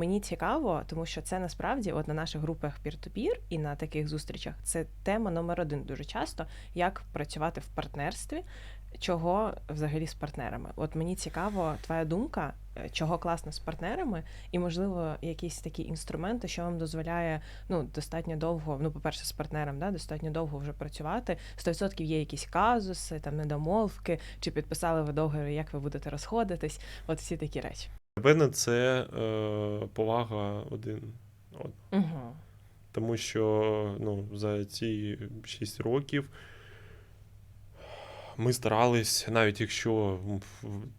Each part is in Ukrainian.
Мені цікаво, тому що це насправді от на наших групах пір-ту-пір і на таких зустрічах це тема номер один дуже часто, як працювати в партнерстві, чого взагалі з партнерами. От мені цікаво, твоя думка, е, чого класно з партнерами, і можливо якісь такі інструменти, що вам дозволяє ну достатньо довго. Ну, по-перше, з партнером, да, достатньо довго вже працювати. 100% є якісь казуси, там недомовки, чи підписали ви договір, як ви будете розходитись. От всі такі речі. Напевно, це е, повага один одного. Угу. Тому що ну, за ці 6 років ми старались, навіть якщо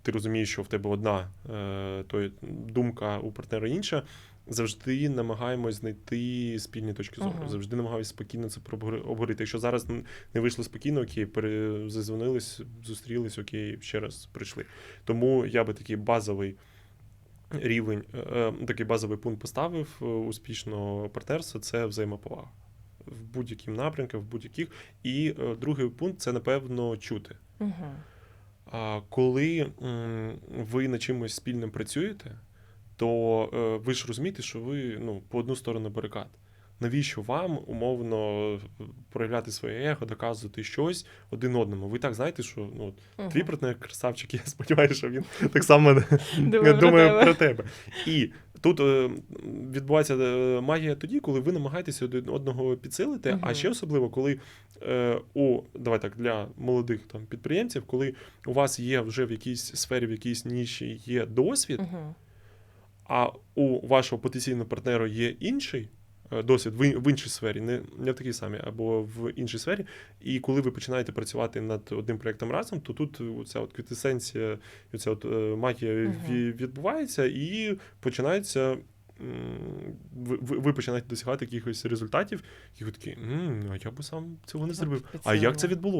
ти розумієш, що в тебе одна е, то думка у партнера інша, завжди намагаємось знайти спільні точки зору. Мгм. Завжди намагаємось спокійно це обговорити. Якщо зараз не вийшло спокійно, окей, перезвонились, зустрілись, окей, ще раз прийшли. Тому я би такий базовий рівень, е, е, такий базовий пункт поставив е, успішного партнерства це взаємоповага в будь-яким напрямку, в будь-яких. І другий пункт це напевно чути. Угу. А коли ви над чимось спільним працюєте, то ви ж розумієте, що ви ну, по одну сторону барикад. Навіщо вам умовно проявляти своє его, доказувати щось один одному? Ви так знаєте, що ну, твій партнер красавчик, я сподіваюся, що він так само Думаю про думає тебе. про тебе. І тут е, відбувається е, магія тоді, коли ви намагаєтеся один одного підсилити. А ще особливо, коли е, у давай так для молодих там підприємців, коли у вас є вже в якійсь сфері, в якійсь ніші є досвід, Угу. а у вашого потенційного партнера є інший. Е, Досвід в, іншій сфері, не, не в такій самій, або в іншій сфері. І коли ви починаєте працювати над одним проєктом разом, то тут ця от квітесенція, ця от е, магія uh-huh. відбувається, і починається. Ви, ви ви починаєте досягати якихось результатів, і ви такі, а я би сам цього не зробив. А як це відбулося?